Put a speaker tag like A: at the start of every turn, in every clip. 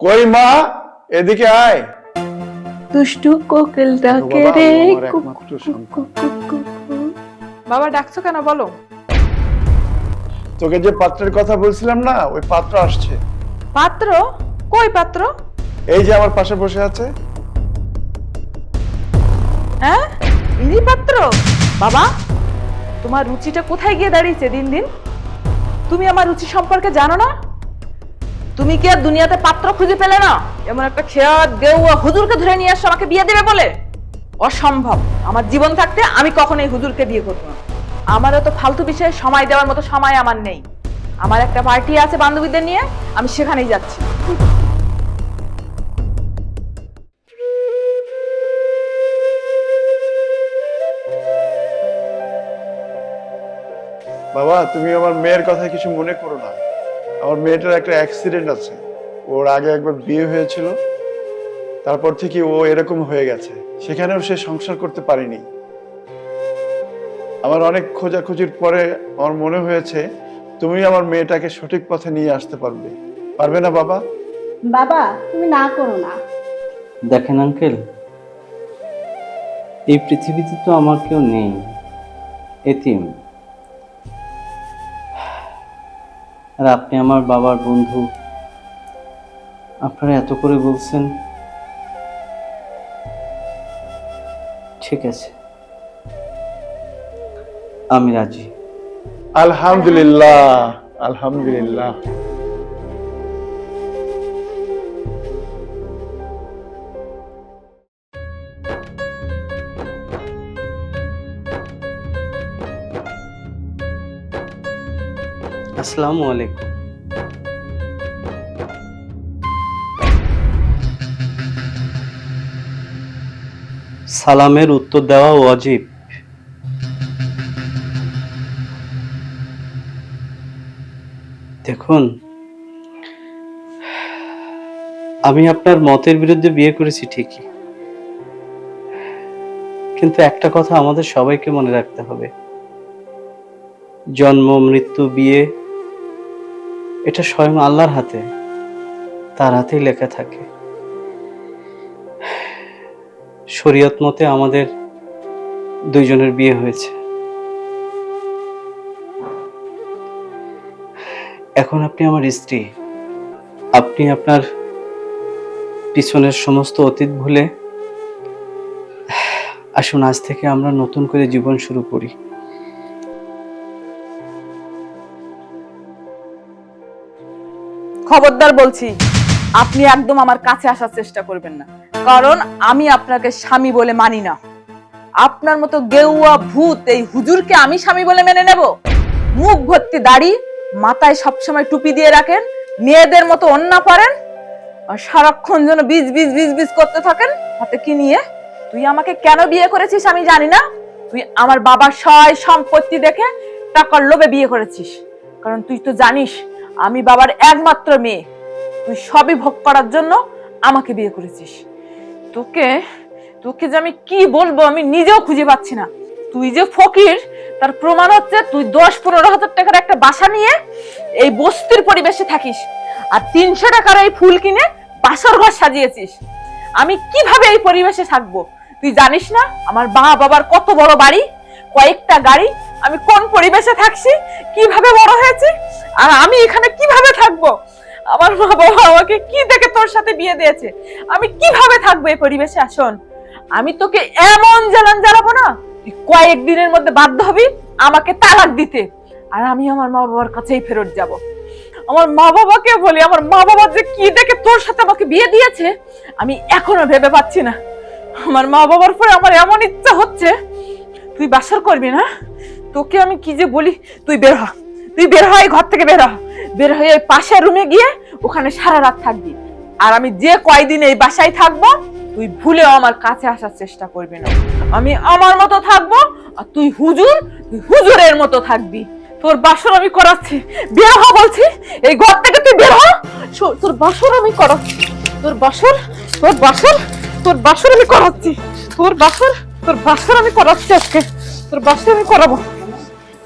A: কই মা? এদিকে আয়।
B: দুষ্টু কোকিল ডাকে রে।
C: বাবা ডাকছো কেন? বলো।
A: তোকে যে পাত্রের কথা বলছিলাম না ওই পাত্র আসছে।
C: পাত্র? কই পাত্র?
A: এই যে আমার পাশে বসে আছে।
C: হ্যাঁ? ইনি পাত্র? বাবা তোমার রুচিটা কোথায় গিয়ে দাঁড়িয়েছে দিন দিন? তুমি আমার রুচি সম্পর্কে জানো না? তুমি কি আর দুনিয়াতে পাত্র খুঁজে পেলে না? এমন একটা খেয়াল দেউয়া হুজুরকে ধরে নিয়ে আসো আমাকে বিয়ে দেবে বলে? অসম্ভব। আমার জীবন থাকতে আমি কখনো এই হুজুরকে বিয়ে করব না। আমারও তো ফালতু বিষয়ে সময় দেওয়ার মতো সময় আমার নেই। আমার একটা পার্টি আছে বান্ধবীদের নিয়ে, আমি সেখানেই যাচ্ছি।
A: বাবা, তুমি আমার মেয়ের কথা কিছু মনে করো না। আমার মেয়েটার একটা অ্যাক্সিডেন্ট আছে। ওর আগে একবার বিয়ে হয়েছিল তারপর থেকে ও এরকম হয়ে গেছে। সেখানেও সে সংসার করতে পারেনি। আমার অনেক খোঁজাখুঁজির পরে আমার মনে হয়েছে তুমি আমার মেয়েটাকে সঠিক পথে নিয়ে আসতে পারবে। পারবে না বাবা?
D: বাবা তুমি না করো না।
E: দেখেন আঙ্কেল এই পৃথিবীতে তো আমার কেউ নেই। এতিম। আর আপনি আমার বাবার বন্ধু। আপনারা এত করে বলছেন। ঠিক আছে। আমি রাজি।
A: আলহামদুলিল্লাহ আলহামদুলিল্লাহ।
E: আসসালামু আলাইকুম। সালামের উত্তর দেওয়া ওয়াজিব। দেখুন, আমি আপনার মতের বিরুদ্ধে বিয়ে করেছি ঠিকই। কিন্তু একটা কথা আমাদের সবাইকে মনে রাখতে হবে। জন্ম, মৃত্যু, বিয়ে এটা স্বয়ং আল্লাহর হাতে। তার হাতেই লেখা থাকে। শরীয়ত মতে আমাদের দুইজনের বিয়ে হয়েছে। এখন আপনি আমার স্ত্রী। আপনি আপনার পিছনের সমস্ত অতীত ভুলে আসুন, আজ থেকে আমরা নতুন করে জীবন শুরু করি।
C: খবরদার বলছি, আপনি একদম আমার কাছে আসার চেষ্টা করবেন না। কারণ আমি আপনাকে স্বামী বলে মানি না। আপনার মতো গেউয়া ভূত এই হুজুরকে আমি স্বামী বলে মেনে নেব। মুখ ভর্তি দাড়ি মাথায় সবসময় টুপি দিয়ে রাখেন, মেয়েদের মতো অন্না পরেন আর সারাক্ষণ যেন বিজ বিজ বিজ বিজ করতে থাকেন হাতে কি নিয়ে? তুই আমাকে কেন বিয়ে করেছিস আমি জানি না। তুই আমার বাবার সয় সম্পত্তি দেখে টাকার লোভে বিয়ে করেছিস। কারণ তুই তো জানিস আমি বাবার একমাত্র মেয়ে। তুই সবই ভোগ করার জন্য আমাকে বিয়ে করেছিস। তোকে তোকে যে আমি কি বলব আমি নিজেও খুঁজে পাচ্ছি না। তুই যে ফকির, তার প্রমাণ হচ্ছে তুই দশ পনেরো হাজার টাকার একটা বাসা নিয়ে এই বস্তির পরিবেশে থাকিস আর তিনশো টাকার এই ফুল কিনে বাসর ঘর সাজিয়েছিস। আমি কীভাবে এই পরিবেশে থাকব? তুই জানিস না আমার মা বাবার কত বড় বাড়ি, কয়েকটা গাড়ি, আমি কোন পরিবেশে থাকছি কীভাবে বড় হয়েছি? আর আমি এখানে কীভাবে থাকব? আমার মা বাবা আমাকে কি দেখে তোর সাথে বিয়ে দিয়েছে? আমি কীভাবে থাকব এই পরিবেশে? আসন আমি তোকে এমন জ্বালান জ্বালাবো না, তুই কয়েকদিনের মধ্যে বাধ্য হবি আমাকে তালাক দিতে। আর আমি আমার মা বাবার কাছেই ফেরত যাব। আমার মা বাবাকে বলি, আমার মা বাবা যে কি দেখে তোর সাথে আমাকে বিয়ে দিয়েছে, আমি এখনও ভেবে পাচ্ছি না। আমার মা বাবার পরে আমার এমন ইচ্ছা হচ্ছে, তুই বাসর করবি না? তোকে আমি কি যে বলি? তুই বের হ। তুই বের হয় ঘর থেকে বের হ। বের হয়ে এই পাশের রুমে গিয়ে ওখানে সারা রাত থাকবি। আর আমি যে কয়দিন এই বাসায় থাকব, তুই ভুলেও আমার কাছে আসার চেষ্টা করবি না। আমি আমার মতো থাকব আর তুই হুজুর, তুই হুজুরের মতো থাকবি। তোর বাসর আমি করাচ্ছি। বের হ বলছি। এই ঘর থেকে তুই বের হ। তোর বাসর আমি করাচ্ছি। তোর বাসর তোর বাসর তোর বাসর আমি করাচ্ছি। তোর বাসর তোর বাসর আমি করাচ্ছি আজকে। তোর বাসর আমি করাবো।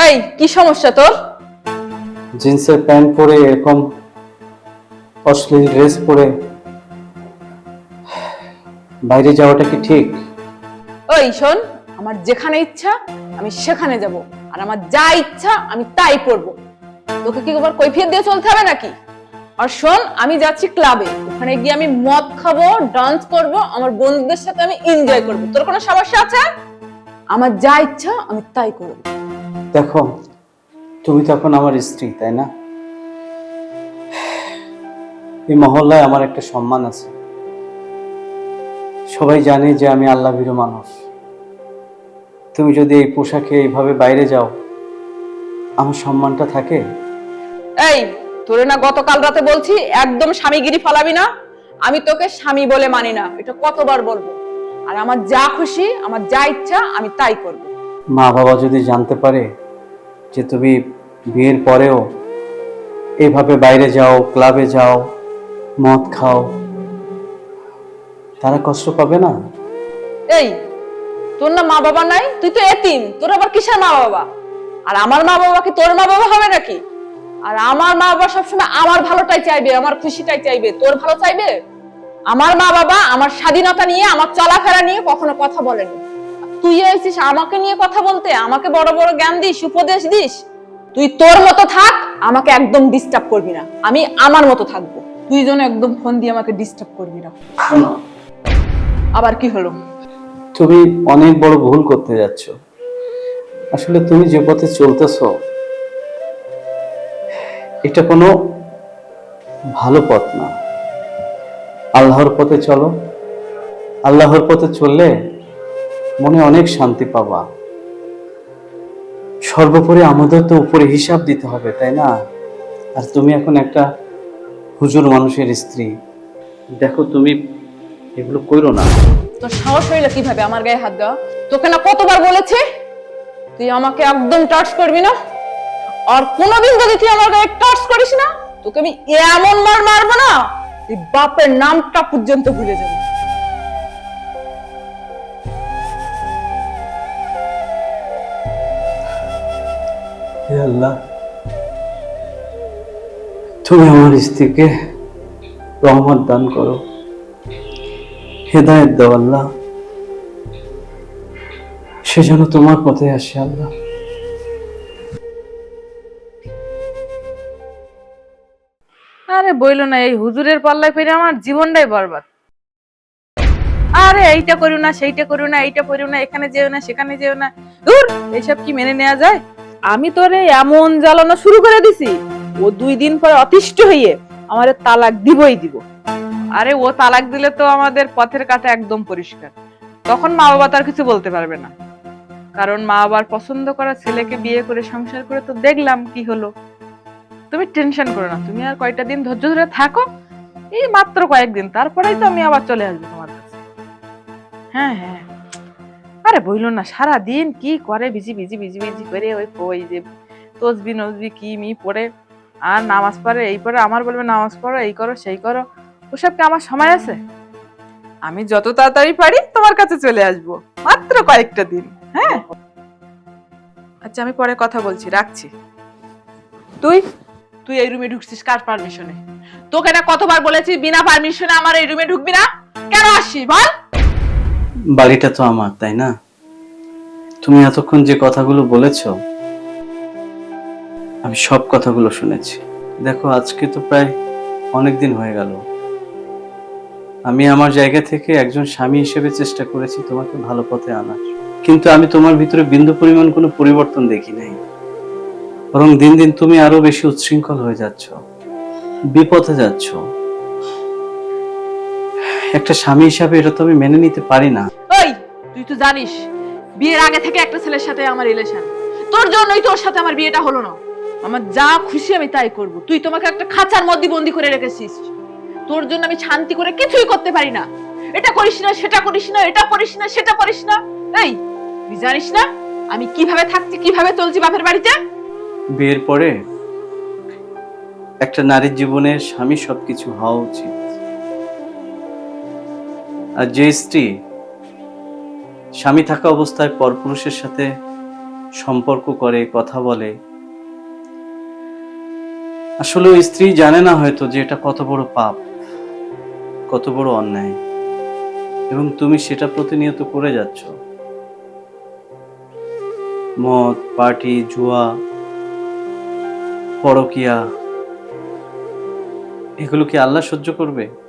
C: এই কি সমস্যা তোর?
E: জিন্সের প্যান্ট পরে এরকম অশ্লীল ড্রেস পরে বাইরে যাওয়াটা কি ঠিক?
C: ওই শোন আমার যেখানে ইচ্ছা আমি সেখানে যাব। আর আমার যা ইচ্ছা আমি তাই করব। তোকে কি আবার কৈফিয়ত দিয়ে চলতে হবে নাকি? আর শোন আমি যাচ্ছি ক্লাবে। ওখানে গিয়ে আমি মদ খাব ডান্স করব আমার বন্ধুদের সাথে আমি এনজয় করব। তোর কোনো সমস্যা আছে? আমার যা ইচ্ছা আমি তাই করব।
E: দেখো তুমি তো এখন আমার স্ত্রী তাই না? এই মহল্লায় আমার একটা সম্মান আছে। সবাই জানে যে আমি আল্লাহ ভীরু মানুষ। তুমি যদি এই পোশাকে এইভাবে বাইরে যাও আমার সম্মানটা থাকে?
C: এই তোরে না গতকাল রাতে বলছি একদম স্বামীগিরি ফালাবি না। আমি তোকে স্বামী বলে মানি না এটা কতবার বলব? আর আমার যা খুশি আমার যা ইচ্ছা আমি তাই করব।
E: মা বাবা যদি জানতে পারে যে তুমি বিয়ের পরেও এইভাবে বাইরে যাও, ক্লাবে যাও, মদ খাও, তারা কষ্ট পাবে না?
C: এই, তোর না মা বাবা নাই? তুই তো এতিম, তোর আবার কিসের মা বাবা আর আমার মা বাবা কি তোর মা বাবা হবে নাকি? আর আমার মা বাবা সবসময় আমার ভালোটাই চাইবে, আমার খুশিটাই চাইবে, তোর ভালো চাইবে? আমার মা বাবা আমার স্বাধীনতা নিয়ে, আমার চলাফেরা নিয়ে কখনো কথা বলেনি। তুই এসেছিস আমাকে নিয়ে কথা বলতে আমাকে বড় বড় জ্ঞান দিস উপদেশ দিস তুই তোর মতো থাক আমাকে একদম ডিস্টার্ব করবি না। আমি আমার মতো থাকব। তুই যেন একদম ফোন দিয়ে আমাকে ডিস্টার্ব করবি না। আবার কি হলো?
E: তুমি অনেক বড় ভুল করতে যাচ্ছ। আসলে তুমি যে পথে চলতেছ এটা কোনো ভালো পথ না। আল্লাহর পথে চলো। আল্লাহর পথে চললে মনে অনেক শান্তি পাবা। সর্বোপরি আমাদের তো উপরে হিসাব দিতে হবে, তাই না? আর তুমি এখন একটা হুজুর মানুষের স্ত্রী। দেখো তুমি এগুলো করো না।
C: সাহস হইল কীভাবে আমার গায়ে হাত দেওয়া? তোকে না কতবার বলেছে? তুই আমাকে একদম টাচ করবি না? আর কোনোদিন যদি তুই আমার গায়ে টাচ করিস না, তোকে আমি এমন মার মারবো না তুই বাপের নামটা পর্যন্ত ভুলে যাবি।
E: হে আল্লাহ, তুমি আমার স্ত্রীকে রহমত দান করো, হেদায়ত দাও আল্লাহ। সে যেন তোমার পথে আসে আল্লাহ।
F: আরে বইলো না, এই হুজুরের পাল্লায় ফিরে আমার জীবনটাই বরবাদ। আরে এইটা করো না, সেইটা করো না, এইটা করো না, এখানে যেও না, সেখানে যেও না। দূর এইসব কি মেনে নেওয়া যায়? আমি তোরে এমন জ্বালানো শুরু করে দিছি, ও দুই দিন পরে অতিষ্ঠ হইয়ে আমাদের তালাক দিবই দিব। আরে ও তালাক দিলে তো আমাদের পথের কাটা একদম পরিষ্কার। তখন মা বাবা তার কিছু বলতে পারবে না। কারণ মা বাবার পছন্দ করা ছেলেকে বিয়ে করে সংসার করে তো দেখলাম কি হলো। তুমি টেনশন করো না, তুমি আর কয়টা দিন ধৈর্য ধরে থাকো, এই মাত্র কয়েকদিন, তারপরেই তো আমি আবার চলে আসব তোমার কাছে। হ্যাঁ হ্যাঁ। আরে বইলো না সারা দিন কি করে বিজি বিজি বিজি বিজি করে ওই ওই যে তসবি নসবি কি মি পড়ে, আর নামাজ পড়ে, এই পড়ে, আমার বলবে নামাজ পড়ো, এই করো, সেই করো, ওসব কি আমার সময় আছে? আমি যত তাড়াতাড়ি পারি তোমার কাছে চলে আসব, মাত্র কয়েকটা দিন হ্যাঁ? আচ্ছা আমি পরে কথা বলছি, রাখছি। তুই তুই এই রুমে ঢুকছিস কার পারমিশনে তোকে না কতবার বলেছি, বিনা পারমিশনে আমার এই রুমে ঢুকবি না? কেন আসছিস, বল?
E: বাড়িটা তো আমার, তাই না? তুমি এতক্ষণ যে কথাগুলো বলেছ, আমি সব কথাগুলো শুনেছি। দেখো, আজকে তো প্রায় অনেক দিন হয়ে গেল। আমি আমার জায়গা থেকে একজন স্বামী হিসেবে চেষ্টা করেছি তোমাকে ভালো পথে আনার। কিন্তু আমি তোমার ভিতরে বিন্দু পরিমাণ কোনো পরিবর্তন দেখি নাই। বরং দিন দিন তুমি আরও বেশি উচ্ছৃঙ্খল হয়ে যাচ্ছ, বিপথে যাচ্ছ। একটা স্বামী হিসাবে এটা তো আমি মেনে নিতে পারি না।
F: ওই তুই তো জানিস বিয়ের আগে থেকে একটা ছেলের সাথে আমার রিলেশন তোর জন্যই তোর সাথে আমার বিয়েটা হলো না। আমার যা খুশি আমি তাই করব। তুই তোমাকে একটা খাঁচার মধ্যে বন্দি করে রেখেছিস। তোর জন্য আমি শান্তি করে কিছুই করতে পারি না।
G: এটা করিস না সেটা করিস না এটা করিস না সেটা করিস না। এই তুই জানিস না আমি কীভাবে থাকছি কীভাবে চলছি বাপের বাড়িতে?
E: বিয়ের পরে একটা নারীর জীবনে স্বামী সবকিছু হওয়া উচিত। আর যে স্ত্রী স্বামী থাকা অবস্থায় পরপুরুষের সাথে সম্পর্ক করে, কথা বলে, আসলে ওই স্ত্রী জানে না হয়তো যে এটা কত বড় পাপ, কত বড় অন্যায়। এবং তুমি সেটা প্রতিনিয়ত করে যাচ্ছ। মদ, পার্টি, জুয়া, পরকিয়া, এগুলো কি আল্লাহ সহ্য করবে?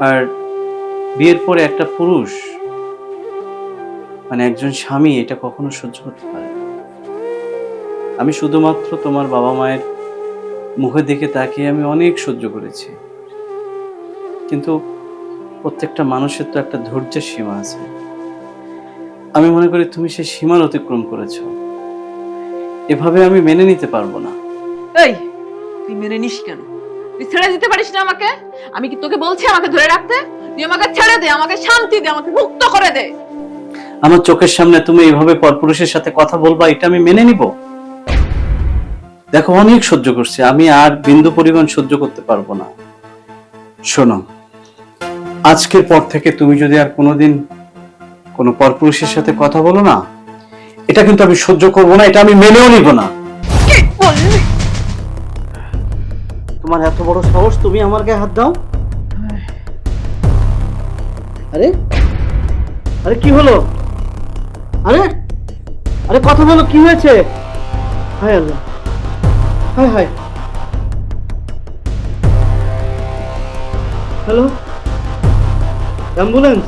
E: আর বিয়ের পরে একটা পুরুষ মানে একজন স্বামী, এটা কখনো সহ্য করতে পারে আমি শুধুমাত্র তোমার বাবা মায়ের মুখের দিকে তাকিয়ে আমি অনেক সহ্য করেছি। কিন্তু প্রত্যেকটা মানুষের তো একটা ধৈর্যের সীমা আছে। আমি মনে করি তুমি সেই সীমার অতিক্রম করেছ। এভাবে আমি মেনে নিতে পারব না।
G: তুই মেনে নিস কেন? তুই ছেড়ে দিতে পারিস না আমাকে? আমি কি তোকে বলছি আমাকে ধরে রাখতে? তুই আমাকে ছেড়ে দে আমাকে শান্তি দে আমাকে মুক্ত করে দে।
E: আমার চোখের সামনে তুমি এইভাবে পরপুরুষের সাথে কথা বলবা এটা আমি মেনে নিব। দেখো অনেক সহ্য করছি আমি আর বিন্দু পরিমাণ সহ্য করতে পারব না। শোনো আজকের পর থেকে তুমি যদি আর কোনোদিন কোনো পরপুরুষের সাথে কথা বলো না এটা কিন্তু আমি সহ্য করব না এটা আমি মেনেও নিব না। তোমার এত বড় সাহস, তুমি আমার গায়ে হাত দাও। আরে আরে কি হলো? আরে আরে কথা বলো, কি হয়েছে? হায় আল্লাহ, হায় হায়। হ্যালো অ্যাম্বুলেন্স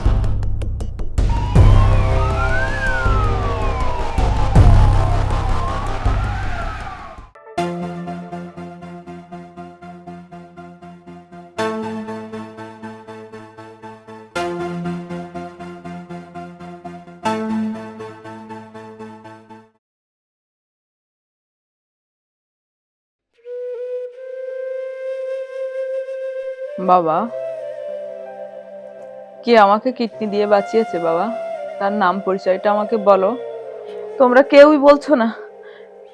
C: বাবা। কে আমাকে কিডনি দিয়ে বাঁচিয়েছে বাবা? তার নাম পরিচয়টা আমাকে বলো। তোমরা কেউই বলছো না।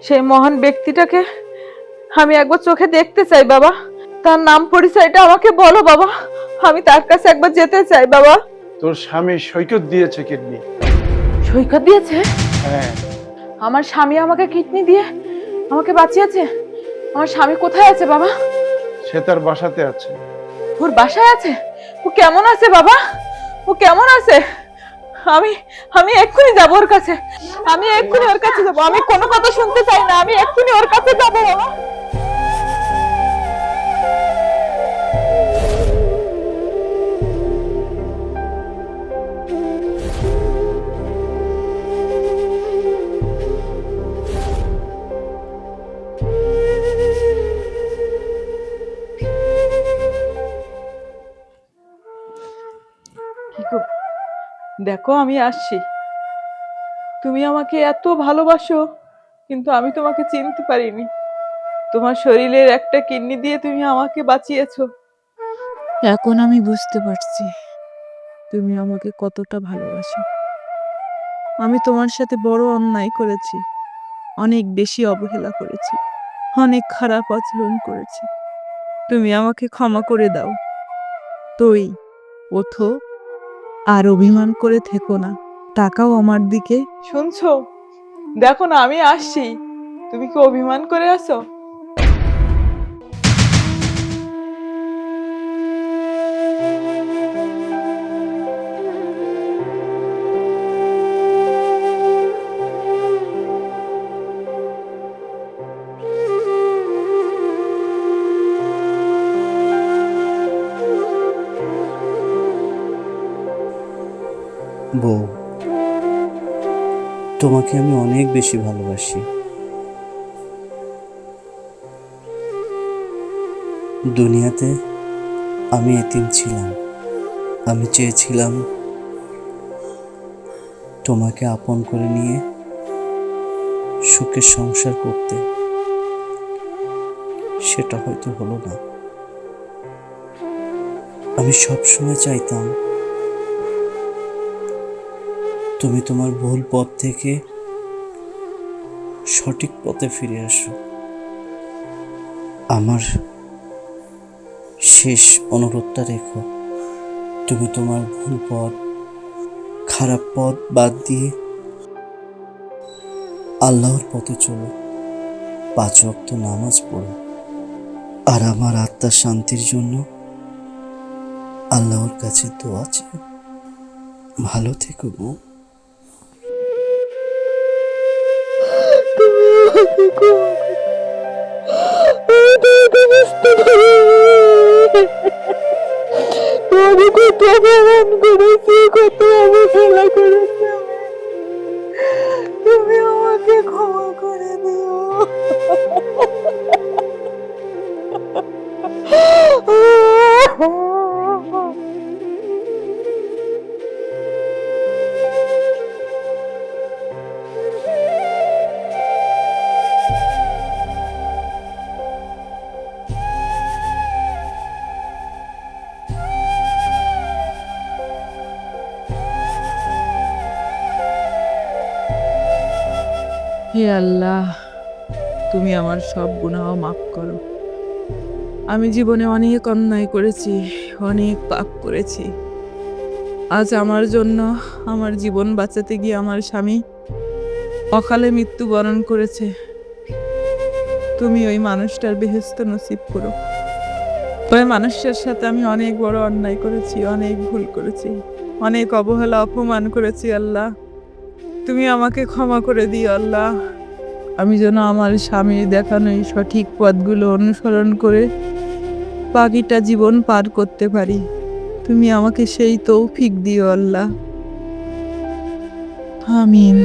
C: সেই মহান ব্যক্তিটাকে আমি একবার চোখে দেখতে চাই বাবা। তার নাম পরিচয়টা আমাকে বলো বাবা। আমি তার কাছে একবার যেতে চাই বাবা।
A: তোর স্বামী সৈকত দিয়েছে কিডনি।
C: সৈকত দিয়েছে?
A: হ্যাঁ।
C: আমার স্বামী আমাকে কিডনি দিয়ে আমাকে বাঁচিয়েছে? আমার স্বামী কোথায় আছে বাবা?
A: সে তার বাসাতে আছে।
C: ওর বাসায় আছে? ও কেমন আছে বাবা? ও কেমন আছে? আমি আমি এক্ষুনি যাব ওর কাছে। আমি এক্ষুনি ওর কাছে যাব। আমি কোনো কথা শুনতে চাই না। আমি এক্ষুনি ওর কাছে যাব, বাবা। দেখো, আমি আসছি। তুমি আমাকে এত ভালোবাসো, কিন্তু আমি তোমাকে চিনতে পারিনি। তোমার শরীরের একটা কিডনি দিয়ে তুমি আমাকে বাঁচিয়েছো।
B: এখন আমি বুঝতে পারছি তুমি আমাকে কতটা ভালোবাসো। আমি তোমার সাথে বড় অন্যায় করেছি, অনেক বেশি অবহেলা করেছি, অনেক খারাপ আচরণ করেছি। তুমি আমাকে ক্ষমা করে দাও। তুই, ওঠো। আর অভিমান করে থেকো না। তাকাও আমার দিকে।
C: শুনছো? দেখো না, আমি আসছি। তুমি কি অভিমান করে আসো
E: বউ, তোমাকে আমি অনেক বেশি ভালোবাসি। দুনিয়াতে আমি এতিম ছিলাম। আমি চেয়েছিলাম তোমাকে আপন করে নিয়ে সুখের সংসার করতে। সেটা হয়তো হলো না। আমি সবসময় চাইতাম তুমি তোমার ভুল পথ থেকে সঠিক পথে ফিরে আসো। আমার শেষ অনুরোধটা রেখো। তুমি তোমার ভুল পথ, খারাপ পথ বাদ দিয়ে আল্লাহর পথে চলো। পাঁচ অক্ত নামাজ পড়ো। আর আমার আত্মার শান্তির জন্য আল্লাহর কাছে দোয়া চাই ভালো থেকো বউ।
B: আমি কত অপমান করেছি কত অবহেলা করেছি। তুমি আমাকে ক্ষমা করে দিও হে আল্লাহ, তুমি আমার সব গুনাহ মাফ করো। আমি জীবনে অনেক অন্যায় করেছি, অনেক পাপ করেছি। আজ আমার জন্য আমার জীবন বাঁচাতে গিয়ে আমার স্বামী অকালে মৃত্যুবরণ করেছে। তুমি ওই মানুষটার বেহেস্ত নসিব করো। ওই মানুষটার সাথে আমি অনেক বড় অন্যায় করেছি, অনেক ভুল করেছি, অনেক অবহেলা, অপমান করেছি আল্লাহ। তুমি আমাকে ক্ষমা করে দিও আল্লাহ। আমি যেন আমার স্বামীর দেখানো এই সঠিক পথগুলো অনুসরণ করে পাখিটা জীবন পার করতে পারি। তুমি আমাকে সেই তৌফিক দিও আল্লাহ। আমিন।